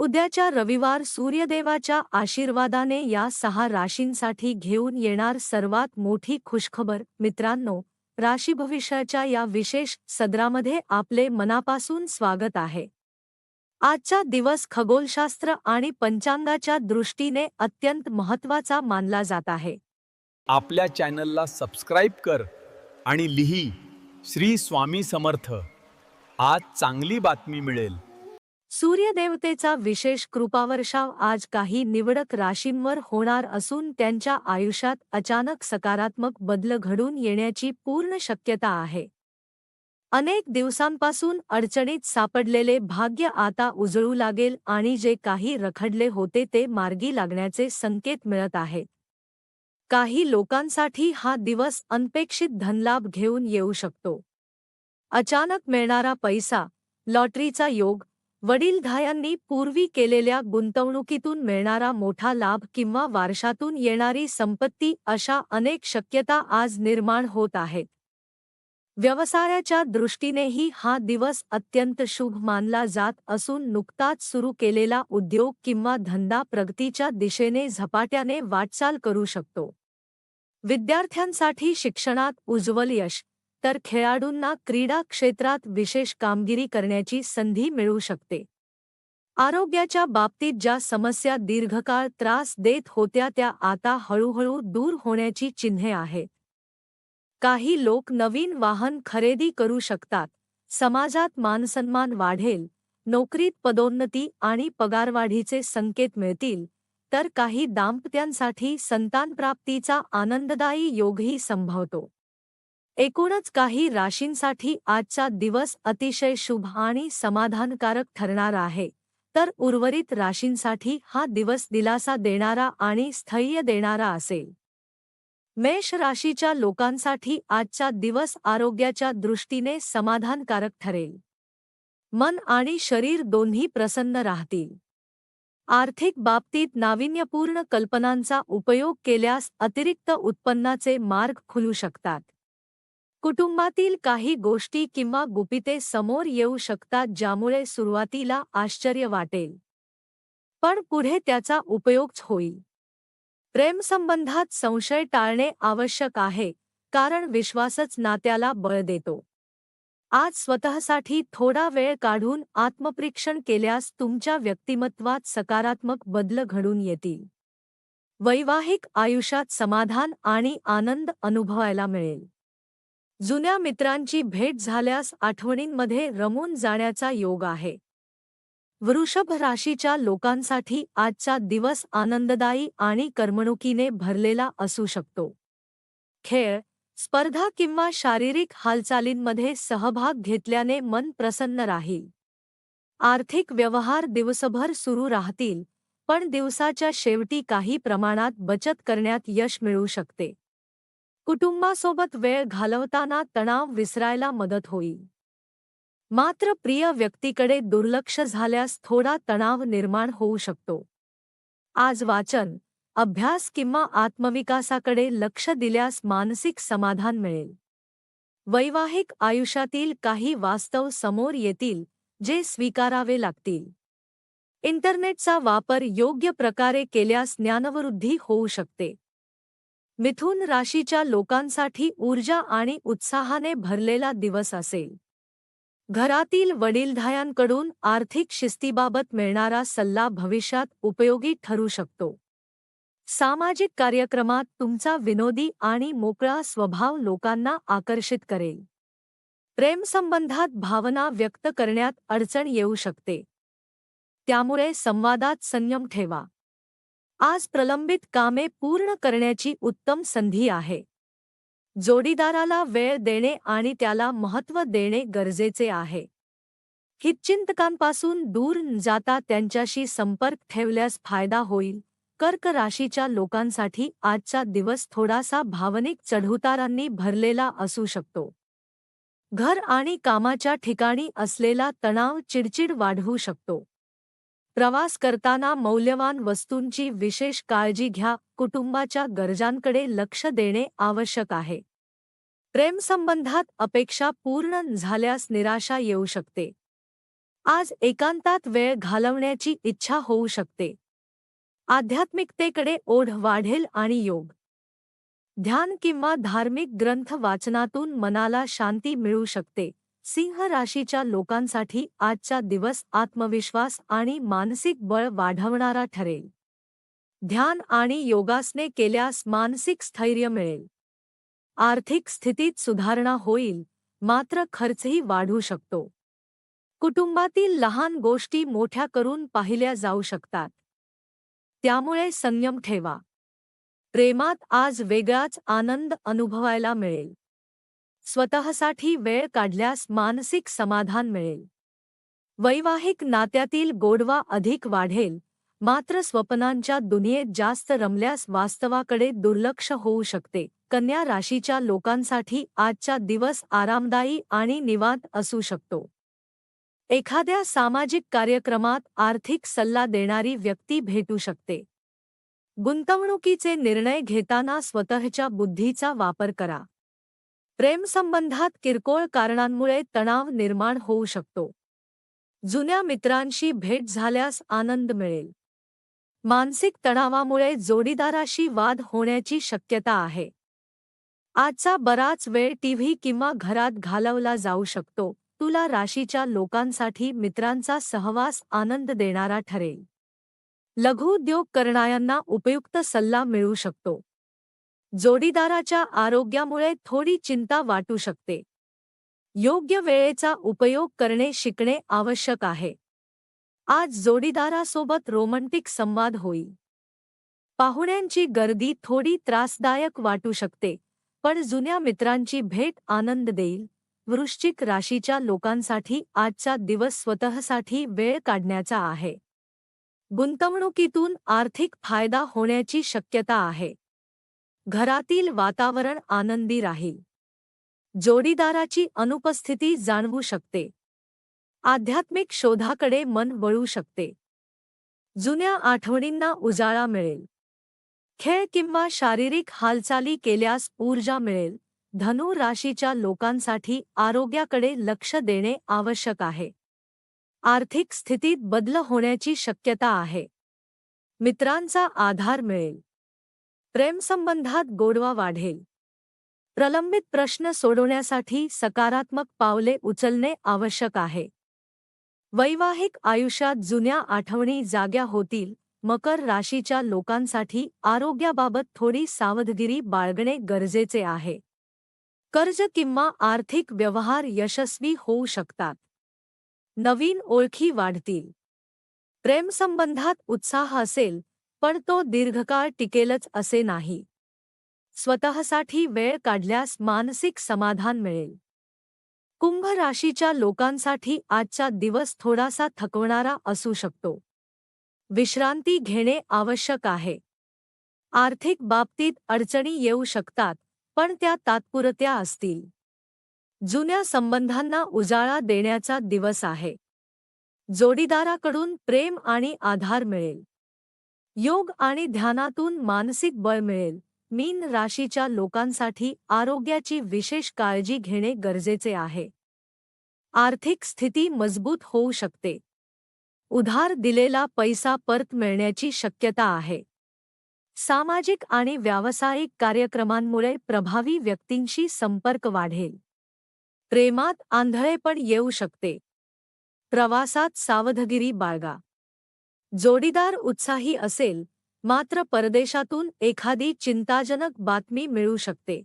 उद्याच्या रविवार सूर्यदेवाच्या आशीर्वादाने या सहा राशींसाठी घेऊन येणार सर्वात मोठी खुशखबर. मित्रांनो राशी भविष्याच्या या विशेष सदरामध्ये आपले मनापासून स्वागत आहे. आजचा दिवस खगोलशास्त्र आणि पंचांगाच्या दृष्टीने अत्यंत महत्त्वाचा मानला जात आहे. आपल्या चॅनलला सबस्क्राईब कर आणि लिही श्री स्वामी समर्थ. आज चांगली बातमी मिळेल. सूर्यदेवतेचा विशेष कृपावर्षाव आज काही निवडक राशींवर होणार असून त्यांच्या आयुष्यात अचानक सकारात्मक बदल घडून येण्याची पूर्ण शक्यता आहे. अनेक दिवसांपासून अडचणीत सापडलेले भाग्य आता उजळू लागेल आणि जे काही रखडले होते ते मार्गी लागण्याचे संकेत मिळत आहेत. काही लोकांसाठी हा दिवस अनपेक्षित धनलाभ घेऊन येऊ शकतो. अचानक मिळणारा पैसा लॉटरीचा योग वडीलधायांनी पूर्वी केलेल्या गुंतवणुकीतून मिळणारा मोठा लाभ किंवा वारशातून येणारी संपत्ती अशा अनेक शक्यता आज निर्माण होत आहेत. व्यवसायाच्या दृष्टीनेही हा दिवस अत्यंत शुभ मानला जात असून नुकताच सुरू केलेला उद्योग किंवा धंदा प्रगतीच्या दिशेने झपाट्याने वाटचाल करू शकतो. विद्यार्थ्यांसाठी शिक्षणात उज्ज्वल यश तर खेळाडूंना क्रीडा क्षेत्रात विशेष कामगिरी करण्याची संधी मिळू शकते. आरोग्याच्या बाबतीत ज्या समस्या दीर्घकाळ त्रास देत होत्या त्या आता हळूहळू दूर होण्याची चिन्हे आहेत. काही लोक नवीन वाहन खरेदी करू शकतात. समाजात मानसन्मान वाढेल. नोकरीत पदोन्नती आणि पगारवाढीचे संकेत मिळतील. तर काही दाम्पत्यांसाठी संतानप्राप्तीचा आनंददायी योगही संभवतो. एकूणच काही राशींसाठी आजचा दिवस अतिशय शुभ आणि समाधानकारक ठरणार आहे. तर उर्वरित राशींसाठी हा दिवस दिलासा देणारा आणि स्थैर्य देणारा असेल. मेष राशीच्या लोकांसाठी आजचा दिवस आरोग्याच्या दृष्टीने समाधानकारक ठरेल. मन आणि शरीर दोन्ही प्रसन्न राहतील. आर्थिक बाबतीत नाविन्यपूर्ण कल्पनांचा उपयोग केल्यास अतिरिक्त उत्पन्नाचे मार्ग खुलू शकतात. कुटुंबातील काही गोष्टी किंवा गुपिते समोर येऊ शकतात ज्यामुळे सुरुवातीला आश्चर्य वाटेल. पण पुढे त्याचा उपयोगच होईल. प्रेमसंबंधात संशय टाळणे आवश्यक आहे कारण विश्वासच नात्याला बळ देतो. आज स्वतःसाठी थोडा वेळ काढून आत्मपरीक्षण केल्यास तुमच्या व्यक्तिमत्वात सकारात्मक बदल घडून येतील. वैवाहिक आयुष्यात समाधान आणि आनंद अनुभवायला मिळेल. जुन्या मित्रांची भेट झाल्यास आठवणींमध्ये रमून जाण्याचा योग आहे. वृषभ राशीच्या लोकांसाठी आजचा दिवस आनंददायी आणि करमणुकीने भरलेला असू शकतो. खेळ स्पर्धा किंवा शारीरिक हालचालींमध्ये सहभाग घेतल्याने मन प्रसन्न राहील. आर्थिक व्यवहार दिवसभर सुरू राहतील पण दिवसाच्या शेवटी काही प्रमाणात बचत करण्यात यश मिळू शकते. कुटुंबासोबत वेळ घालवताना तणाव विसरायला मदत होईल. मात्र प्रिय व्यक्तीकडे दुर्लक्ष झाल्यास थोडा तणाव निर्माण होऊ शकतो. आज वाचन अभ्यास किंवा आत्मविकासाकडे लक्ष दिल्यास मानसिक समाधान मिळेल. वैवाहिक आयुष्यातील काही वास्तव समोर येतील जे स्वीकारावे लागतील. इंटरनेटचा वापर योग्य प्रकारे केल्यास ज्ञानवृद्धी होऊ शकते. मिथुन राशीच्या लोकांसाठी ऊर्जा आणि उत्साहाने भरलेला दिवस असेल. घरातील वडीलधायांकडून आर्थिक शिस्तीबाबत मिळणारा सल्ला भविष्यात उपयोगी ठरू शकतो. सामाजिक कार्यक्रमात तुमचा विनोदी आणि मोकळा स्वभाव लोकांना आकर्षित करेल. प्रेमसंबंधात भावना व्यक्त करण्यात अडचण येऊ शकते. त्यामुळे संवादात संयम ठेवा. आज प्रलंबित कामे पूर्ण करण्याची उत्तम संधी आहे. जोडीदाराला वेळ देणे आणि त्याला महत्त्व देणे गरजेचे आहे. हितचिंतकांपासून दूर जाता त्यांच्याशी संपर्क ठेवल्यास फायदा होईल. कर्क राशीच्या लोकांसाठी आजचा दिवस थोडासा भावनिक चढउतारांनी भरलेला असू शकतो. घर आणि कामाच्या ठिकाणी असलेला तणाव चिडचिड वाढवू शकतो. प्रवास करताना मौल्यवान वस्तूंची विशेष काळजी घ्या कुटुंबाच्या गरजांकडे लक्ष देणे आवश्यक आहे. प्रेमसंबंधात अपेक्षा पूर्ण झाल्यास निराशा येऊ शकते. आज एकांतात वेळ घालवण्याची इच्छा होऊ शकते. आध्यात्मिकतेकडे ओढ वाढेल आणि योग. ध्यान किंवा धार्मिक ग्रंथ वाचनातून मनाला शांती मिळू शकते. सिंह राशीच्या लोकांसाठी आजचा दिवस आत्मविश्वास आणि मानसिक बळ वाढवणारा ठरेल. ध्यान आणि योगासने केल्यास मानसिक स्थैर्य मिळेल. आर्थिक स्थितीत सुधारणा होईल मात्र खर्चही वाढू शकतो. कुटुंबातील लहान गोष्टी मोठ्या करून पाहिल्या जाऊ शकतात. त्यामुळे संयम ठेवा. प्रेमात आज वेगळाच आनंद अनुभवायला मिळेल. स्वतःसाठी वेळ काढल्यास मानसिक समाधान मिळेल. वैवाहिक नात्यातील गोडवा अधिक वाढेल मात्र स्वप्नांच्या दुनियेत जास्त रमल्यास वास्तवाकडे दुर्लक्ष होऊ शकते. कन्या राशीच्या लोकांसाठी आजचा दिवस आरामदायी आणि निवांत असू शकतो. एखाद्या सामाजिक कार्यक्रमात आर्थिक सल्ला देणारी व्यक्ती भेटू शकते. गुंतवणुकीचे निर्णय घेताना स्वतःच्या बुद्धीचा वापर करा. प्रेमसंबंधात किरकोळ कारणांमुळे तणाव निर्माण होऊ शकतो. जुन्या मित्रांशी भेट झाल्यास आनंद मिळेल. मानसिक तणावामुळे जोडीदाराशी वाद होण्याची शक्यता आहे. आजचा बराच वेळ टीव्ही किंवा घरात घालवला जाऊ शकतो. तुला राशीच्या लोकांसाठी मित्रांचा सहवास आनंद देणारा ठरेल. लघुउद्योग करणाऱ्यांना उपयुक्त सल्ला मिळू शकतो. जोडीदाराच्या आरोग्यामुळे थोडी चिंता वाटू शकते. योग्य वेळेचा उपयोग करणे शिकणे आवश्यक आहे. आज जोडीदारासोबत रोमँटिक संवाद होईल पाहुण्यांची गर्दी थोडी त्रासदायक वाटू शकते पण जुन्या मित्रांची भेट आनंद देईल. वृश्चिक राशीच्या लोकांसाठी आजचा दिवस स्वतःसाठी वेळ काढण्याचा आहे. गुंतवणुकीतून आर्थिक फायदा होण्याची शक्यता आहे. घरातील वातावरण आनंदी राहील. जोडीदाराची अनुपस्थिती जाणवू शकते. आध्यात्मिक शोधाकडे मन वळू शकते. जुन्या आठवणींना उजाळा मिळेल. खेळ किंवा शारीरिक हालचाली केल्यास ऊर्जा मिळेल. धनु राशीच्या लोकांसाठी आरोग्याकडे लक्ष देणे आवश्यक आहे. आर्थिक स्थितीत बदल होण्याची शक्यता आहे. मित्रांचा आधार मिळेल. प्रेमसंबंधात गोडवा वाढेल. प्रलंबित प्रश्न सोडवण्यासाठी सकारात्मक पावले उचलणे आवश्यक आहे. वैवाहिक आयुष्यात जुन्या आठवणी जाग्या होतील मकर राशीच्या लोकांसाठी आरोग्याबाबत थोडी सावधगिरी बाळगणे गरजेचे आहे. कर्ज किंवा आर्थिक व्यवहार यशस्वी होऊ शकतात. नवीन ओळखी वाढतील. प्रेमसंबंधात उत्साह असेल पण तो दीर्घकाळ टिकेलच असे नाही. स्वतःसाठी वेळ काढल्यास मानसिक समाधान मिळेल. कुंभ राशीच्या लोकांसाठी आजचा दिवस थोडासा थकवणारा असू शकतो. विश्रांती घेणे आवश्यक आहे. आर्थिक बाबतीत अडचणी येऊ शकतात पण त्या तात्पुरत्या असतील. जुन्या संबंधांना उजाळा देण्याचा दिवस आहे. जोडीदाराकडून प्रेम आणि आधार मिळेल. योग आणि ध्यानातून मानसिक बळ मिळेल. मीन राशीच्या लोकांसाठी आरोग्याची विशेष काळजी घेणे गरजेचे आहे. आर्थिक स्थिती मजबूत होऊ शकते. उधार दिलेला पैसा परत मिळण्याची शक्यता आहे. सामाजिक आणि व्यावसायिक कार्यक्रमांमुळे प्रभावी व्यक्तींशी संपर्क वाढेल. प्रेमात आंधळेपण येऊ शकते. प्रवासात सावधगिरी बाळगा. जोडीदार उत्साही असेल मात्र परदेशातून एखादी चिंताजनक बातमी मिळू शकते.